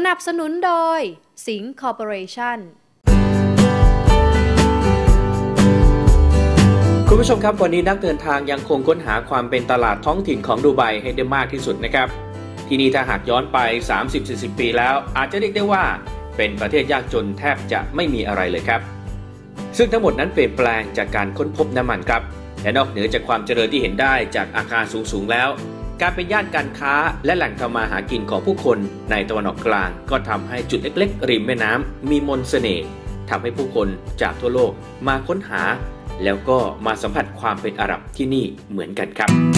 สนับสนุนโดย สิงคอร์ปอเรชั่นคุณผู้ชมครับวันนี้นักเดินทางยังคงค้นหาความเป็นตลาดท้องถิ่นของดูไบให้ได้มากที่สุดนะครับ ที่นี่ถ้าหากย้อนไป 30-40 ปีแล้ว อาจจะเรียกได้ว่าเป็นประเทศยากจนแทบจะไม่มีอะไรเลยครับ ซึ่งทั้งหมดนั้นเปลี่ยนแปลงจากการค้นพบน้ำมันครับและนอกเหนือจากความเจริญที่เห็นได้จากอาคารสูงๆแล้ว การเป็นย่านการค้าและแหล่งทำมาหากินของผู้คนในตะวันออกกลาง ก็ทำให้จุดเล็กๆ ริมแม่น้ำมีมนต์เสน่ห์ทำให้ผู้คนจากทั่วโลกมาค้นหา แล้วก็มาสัมผัสความเป็นอาหรับที่นี่เหมือนกันครับ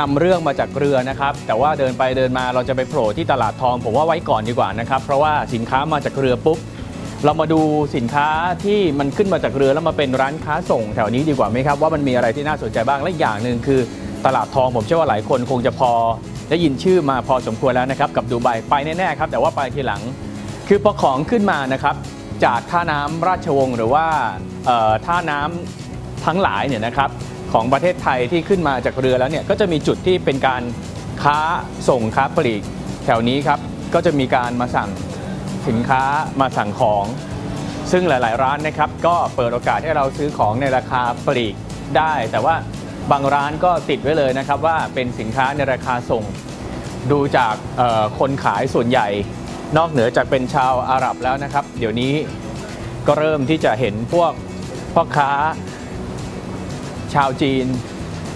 เรานำเรื่องมาจากเรือนะครับ แต่ว่าเดินไปเดินมาเราจะไปโผล่ที่ตลาดทอง ผมว่าไว้ก่อนดีกว่านะครับ เพราะว่าสินค้ามาจากเรือปุ๊บเรามาดูสินค้าที่มันขึ้นมาจากเรือแล้วมาเป็นร้านค้าส่งแถวนี้ดีกว่าไหมครับว่ามันมีอะไรที่น่าสนใจบ้างและอย่างหนึ่งคือตลาดทองผมเชื่อว่าหลายคนคงจะพอได้ยินชื่อมาพอสมควรแล้วนะครับกับดูไบไปแน่ๆครับแต่ว่าไปทีหลัง คือพอของขึ้นมานะครับจากท่าน้ำราชวงศ์หรือว่าท่าน้ำทั้งหลายเนี่ยนะครับ ของประเทศไทยที่ขึ้นมาจากเรือแล้วเนี่ยก็จะมีจุดที่เป็นการค้าส่งค้าปลีกแถวนี้ครับก็จะมีการมาสั่งสินค้ามาสั่งของ ซึ่งหลาย ๆ ร้านนะครับก็เปิดโอกาสให้เราซื้อของในราคาปลีกได้ แต่ว่าบางร้านก็ติดไว้เลยนะครับว่าเป็นสินค้าในราคาส่ง ดูจากคนขายส่วนใหญ่ นอกเหนือจากเป็นชาวอาหรับแล้วนะครับ เดี๋ยวนี้ก็เริ่มที่จะเห็นพวกพ่อค้า ชาวจีน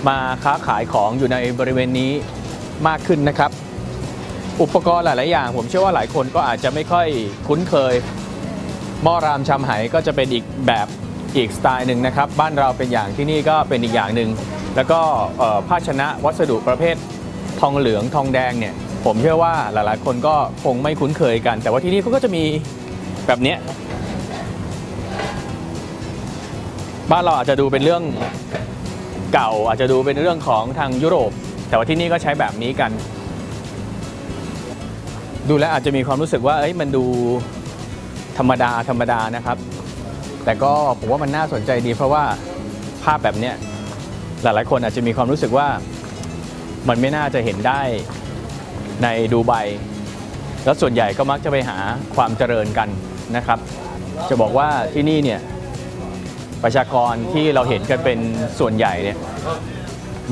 มาค้าขายของอยู่ในบริเวณนี้มากขึ้นนะครับ อุปกรณ์หลาย ๆ อย่าง ผมเชื่อว่าหลายคนก็อาจจะไม่ค่อยคุ้นเคยหม้อรามชำไหก็จะเป็นอีกแบบอีกสไตล์หนึ่งนะครับ บ้านเราเป็นอย่างที่นี่ก็เป็นอีกอย่างหนึ่งแล้วก็ภาชนะวัสดุประเภททองเหลืองทองแดงเนี่ยผมเชื่อว่าหลาย ๆ คนก็คงไม่คุ้นเคยกัน แต่ว่าที่นี่เขาก็จะมีแบบนี้ บ้านเราอาจจะดูเป็นเรื่องเก่าอาจจะดูเป็นเรื่องของทางยุโรป แต่ว่าที่นี่ก็ใช้แบบนี้กัน ดูแลอาจจะมีความรู้สึกว่าเอ้ยมันดูธรรมดาธรรมดานะครับ แต่ก็ผมว่ามันน่าสนใจดี เพราะว่าภาพแบบเนี้ยหลายๆคนอาจจะมีความรู้สึกว่ามันไม่น่าจะเห็นได้ในดูไบแล้วส่วนใหญ่ก็มักจะไปหาความเจริญกันนะครับ จะบอกว่าที่นี่เนี่ย ประชากรที่เราเห็นกันเป็นส่วนใหญ่เนี่ย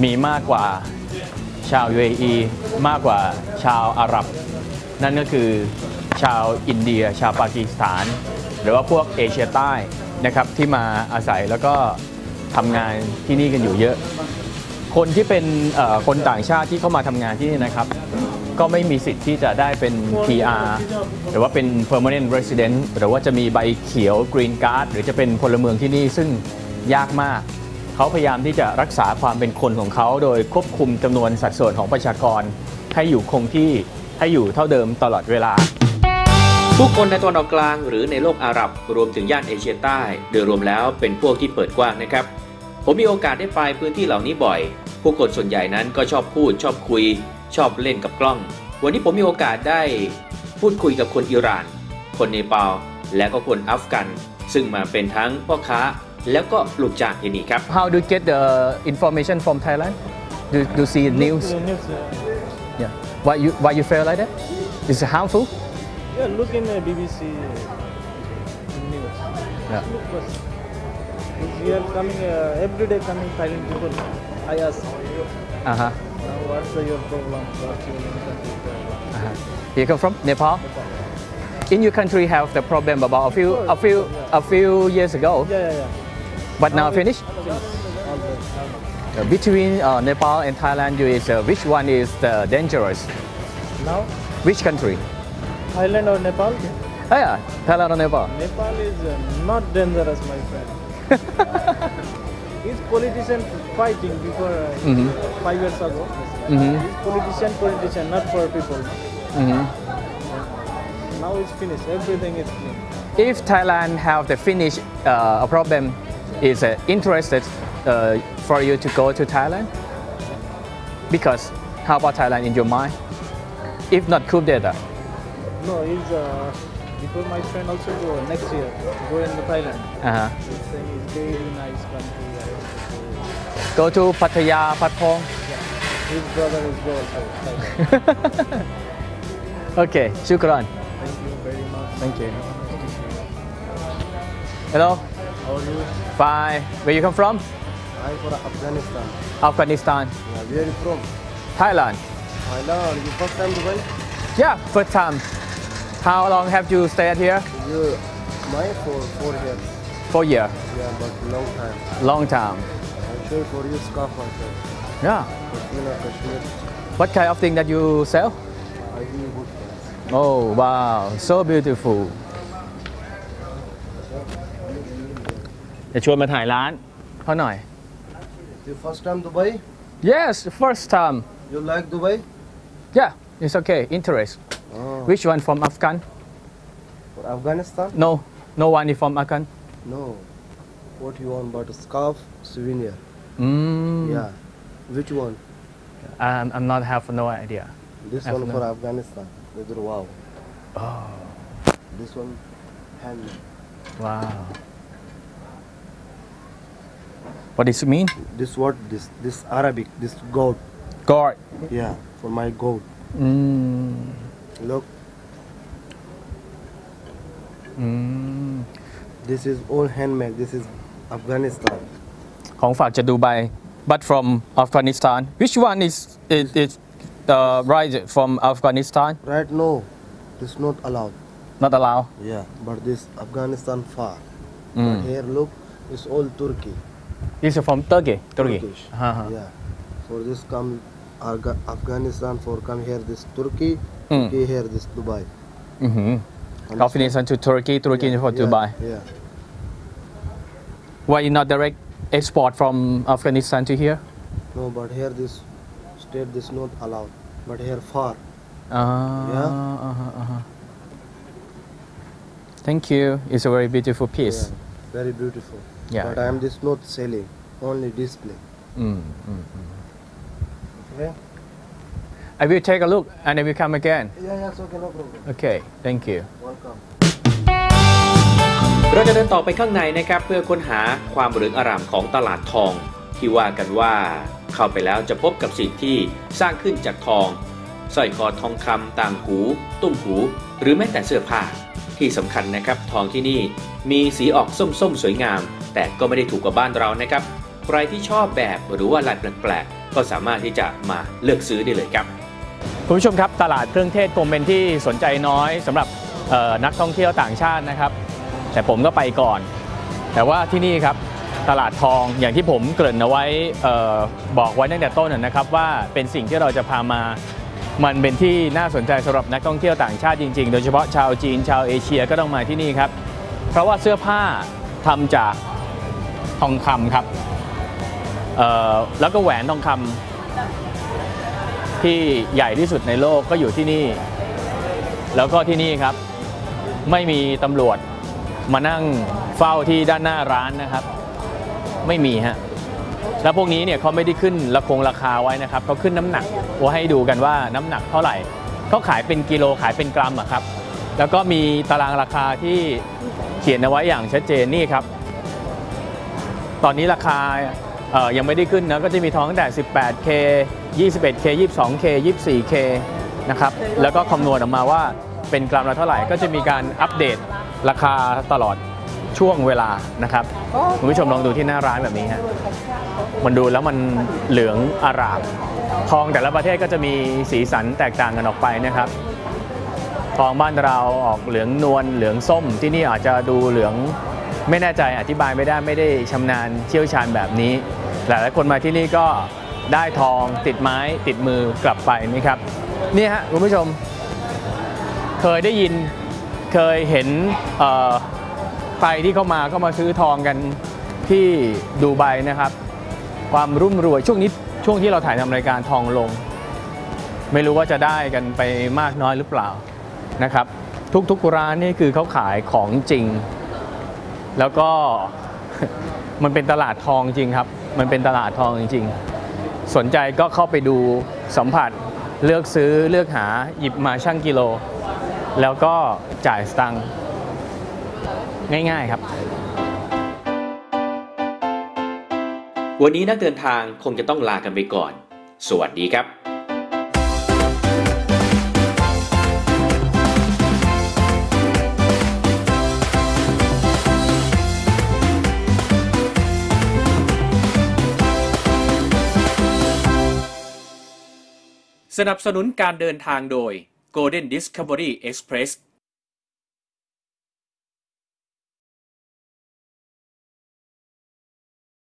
มีมากกว่าชาว UAE มากกว่าชาวอาหรับ นั่นก็คือชาวอินเดีย ชาวปากีสถาน หรือว่าพวกเอเชียใต้นะครับที่มาอาศัยแล้วก็ทำงานที่นี่กันอยู่เยอะ คนที่เป็นคนต่างชาติที่เข้ามาทำงานที่นี่นะครับ ก็ไม่มีสิทธิ์ที่จะได้เป็น PR หรือว่าเป็น permanent resident หรือว่าจะมีใบเขียว green card หรือจะเป็นพลเมืองที่นี่ซึ่งยากมาก เขาพยายามที่จะรักษาความเป็นคนของเขาโดยควบคุมจำนวนสัดส่วนของประชากร ให้อยู่คงที่ให้อยู่เท่าเดิมตลอดเวลา ผู้คนในตะวันออกกลางหรือในโลกอาหรับรวมถึงย่านเอเชียใต้ โดยรวมแล้วเป็นพวกที่เปิดกว้างนะครับ ผมมีโอกาสได้ไปพื้นที่เหล่านี้บ่อย ผู้คนส่วนใหญ่นั้นก็ชอบพูดชอบคุย ชอบเล่นกับกล้อง วันนี้ผมมีโอกาสได้พูดคุยกับคนอิหร่าน คนเนปาลและก็คนอัฟกัน ซึ่งมาเป็นทั้งพ่อค้าแล้วก็ลูกจ้างที่นี่ครับ How do you get the information from Thailand do do you see news News, uh, yeah why you why you feel like that is it harmful yeah, look in the BBC news. yeah Look first. We are coming uh, every day coming Thailand people. I ask, uh huh uh, what's your problem? What's your country problem? Uh-huh. You come from Nepal? In your country have the problem about a few a few a few years ago, Yeah, yeah, yeah. but now finished. Finish. All the now. Uh, Between uh, Nepal and Thailand, you is uh, which one is the dangerous? Now, Which country? Thailand or Nepal? Oh yeah, Thailand or Nepal. Nepal is uh, not dangerous, my friend. Politician fighting before uh, Mhm. five years ago? Mhm. Politician politician not for people. Mhm. Now it's finished. Everything is clean. If Thailand have the Finnish uh, problem, is uh, interested uh, for you to go to Thailand? Because how about Thailand in your mind? If not coup d'etat, No, it's. uh, before my friend also go next year go in the Thailand. uh-huh. He's saying it's very nice country. Go to Pattaya, Phong. go. His brother is go also Thailand. Okay, shukran. Thank you very much. Thank you. Hello, How are you? fine. Where you come from? I'm from Afghanistan. Afghanistan, Yeah, where are you from? Thailand. Thailand. You first time Dubai? Yeah, first time. How long have you stayed here? You, mine for four years. Four years. Yeah, but long time. Long time. I'm sure for you scarf also. Yeah. Kashmir, Kashmir. What kind of thing that you sell? I do good things. Oh wow, so beautiful จะชวนมาถ่ายร้านเขาหน่อย You first time Dubai? Yes first time You like Dubai? yeah it's okay interest Oh. which one from Afghan For Afghanistan? no no one is from Afghan No. What you want but a scarf, souvenir. mm. Yeah. Which one? um, I'm not have no idea This Afghan. one for Afghanistan. Wow. oh This one handmade. wow what does it mean This word, This this Arabic. This gold. God Yeah. For my gold. mm Look. Mm. This is all handmade. This is Afghanistan. ของฝากจากดูไบ but from Afghanistan which one is is, is uh, right from Afghanistan Right? No. This not allowed. not allowed Yeah. But this Afghanistan far. Mm. But here look, it's all Turkey. This is from Turkey. Turkey. Turkish. Uh-huh. Yeah. For this come Afga- Afghanistan. For come here this Turkey. Mm. Turkey here this Dubai. Mm-hmm. Afghanistan to Turkey, Turkey Yeah, for yeah, Dubai. Yeah. Why not direct export from Afghanistan to here? No, but here this state this not allowed. But here far. Uh, Yeah. uh-huh, uh-huh. Thank you. It's a very beautiful piece. Yeah. Very beautiful. Yeah. But I am this not selling. Only display. Mm, mm, mm. Okay. I will take a look and I will come again. Yeah, yeah, it's okay, no problem. Okay. Thank you. Welcome. เราจะเดินต่อไปข้างในนะครับ เพื่อค้นหาความเหลืองอร่ามของตลาดทอง ที่ว่ากันว่าเข้าไปแล้วจะพบกับสิ่งที่สร้างขึ้นจากทองสร้อยคอทองคำต่างหู ตุ้มหู หรือแม้แต่เสื้อผ้า ที่สำคัญนะครับ ทองที่นี่มีสีออกส้มๆ สวยงาม แต่ก็ไม่ได้ถูกกว่าบ้านเรานะครับ ใครที่ชอบแบบหรือว่าลายแปลกๆก็สามารถที่จะมาเลือกซื้อได้เลยครับ คุณผู้ชมครับตลาดเครื่องเทศคงเป็นที่สนใจน้อยสำหรับนักท่องเที่ยวต่างชาตินะครับ แต่ผมก็ไปก่อน แต่ว่าที่นี่ครับตลาดทองอย่างที่ผมเกริ่นเอาไว้บอกไว้ตั้งแต่ต้นนะครับ ว่าเป็นสิ่งที่เราจะพามามันเป็นที่น่าสนใจสำหรับนักท่องเที่ยวต่างชาติจริงๆ โดยเฉพาะชาวจีนชาวเอเชียก็ต้องมาที่นี่ครับ เพราะว่าเสื้อผ้าทำจากทองคำครับแล้วก็แหวนทองคำ ที่ใหญ่ที่สุดในโลกก็อยู่ที่นี่ แล้วก็ที่นี่ครับ ไม่มีตำรวจมานั่งเฝ้าที่ด้านหน้าร้านนะครับ ไม่มีฮะแล้วพวกนี้เนี่ยเขาไม่ได้ขึ้นราคงราคาไว้นะครับเขาขึ้นน้ำหนักไว้ให้ดูกันว่าน้ำหนักเท่าไหร่เขาขายเป็นกิโลขายเป็นกรัมอะครับ แล้วก็มีตารางราคาที่เขียนเอาไว้อย่างชัดเจนนี่ครับ ตอนนี้ราคา ยังไม่ได้ขึ้นนะก็จะมีทองตั้งแต่ 18K 21K 22K 24K นะครับแล้วก็คำนวณออกมาว่าเป็นกรัมละเท่าไหร่ก็จะมีการอัปเดตราคาตลอดช่วงเวลานะครับคุณผู้ชมลองดูที่หน้าร้านแบบนี้ฮะมันดูแล้วมันเหลืองอารามทองแต่ละประเทศก็จะมีสีสันแตกต่างกันออกไปนะครับทองบ้านเราออกเหลืองนวลเหลืองส้ม ที่นี่อาจจะดูเหลืองไม่แน่ใจอธิบายไม่ได้ไม่ได้ชำนาญเชี่ยวชาญแบบนี้ หลายๆคนมาที่นี่ก็ได้ทองติดไม้ติดมือกลับไปนี่ครับนี่ฮะคุณผู้ชม เคยได้ยินเคยเห็นใครที่เข้ามาก็มาซื้อทองกันที่ที่ดูไบนะครับ ความรุ่มรวยช่วงนี้ช่วงที่เราถ่ายทำรายการทองลง ไม่รู้ว่าจะได้กันไปมากน้อยหรือเปล่านะครับ ทุกๆร้านนี่คือเขาขายของจริง แล้วก็มันเป็นตลาดทองจริงครับ มันเป็นตลาดทองจริง ๆ สนใจก็เข้าไปดูสัมผัสเลือกซื้อเลือกหาหยิบมาชั่งกิโล แล้วก็จ่ายสตังค์ง่ายๆครับ วันนี้นักเดินทางคงจะต้องลากันไปก่อน สวัสดีครับ สนับสนุนการเดินทางโดย Golden Discovery Express